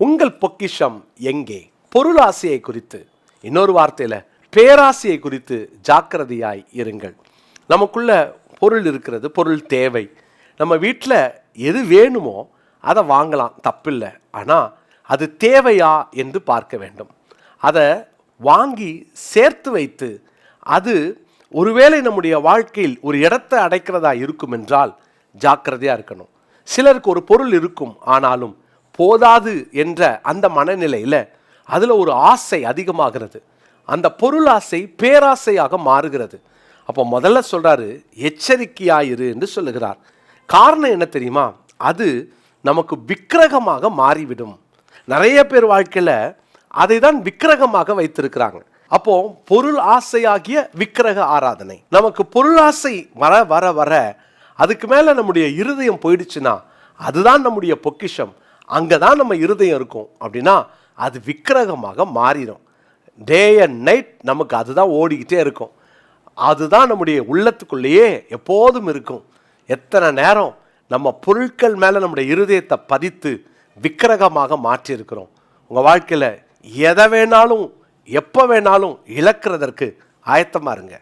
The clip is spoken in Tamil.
உங்கள் பொக்கிஷம் எங்கே? பொருளாசையை குறித்து. இன்னொரு வார்த்தையில் பேராசையை குறித்து ஜாக்கிரதையாய் இருங்கள். நமக்குள்ள பொருள் இருக்கிறது பொருள் தேவை. நம்ம வீட்டில் எது வேணுமோ அதை வாங்கலாம். தப்பில்லை. ஆனால் அது தேவையா என்று பார்க்க வேண்டும். அதை வாங்கி சேர்த்து வைத்து அது ஒருவேளை நம்முடைய வாழ்க்கையில் ஒரு இடத்தை அடைக்கிறதா இருக்கும் என்றால் ஜாக்கிரதையாக இருக்கணும். சிலருக்கு ஒரு பொருள் இருக்கும் ஆனாலும் போதாது என்ற அந்த மனநிலையில் அதில் ஒரு ஆசை அதிகமாகிறது. அந்த பொருள் ஆசை பேராசையாக மாறுகிறது. அப்போ முதல்ல சொல்கிறாரு எச்சரிக்கையாயிரு என்று சொல்லுகிறார். காரணம் என்ன தெரியுமா? அது நமக்கு விக்கிரகமாக மாறிவிடும். நிறைய பேர் வாழ்க்கையில் அதை தான் விக்கிரகமாக வைத்திருக்கிறாங்க. அப்போ பொருள் ஆசையாகிய விக்கிரக ஆராதனை. நமக்கு பொருள் ஆசை வர வர வர அதுக்கு மேலே நம்முடைய இருதயம் போயிடுச்சுன்னா அதுதான் நம்முடைய பொக்கிஷம். அங்கே தான் நம்ம இருதயம் இருக்கும். அப்படின்னா அது விக்கிரகமாக மாறிடும். டே அண்ட் நைட் நமக்கு அதுதான் ஓடிக்கிட்டே இருக்கும். அதுதான் நம்முடைய உள்ளத்துக்குள்ளேயே எப்போதும் இருக்கும். எத்தனை நேரம் நம்ம பொருட்கள் மேலே நம்முடைய இருதயத்தை பதித்து விக்கிரகமாக மாற்றியிருக்கிறோம். உங்கள் வாழ்க்கையில் எதை வேணாலும் எப்போ வேணாலும் இழக்கிறதற்கு ஆயத்தமாக இருங்க.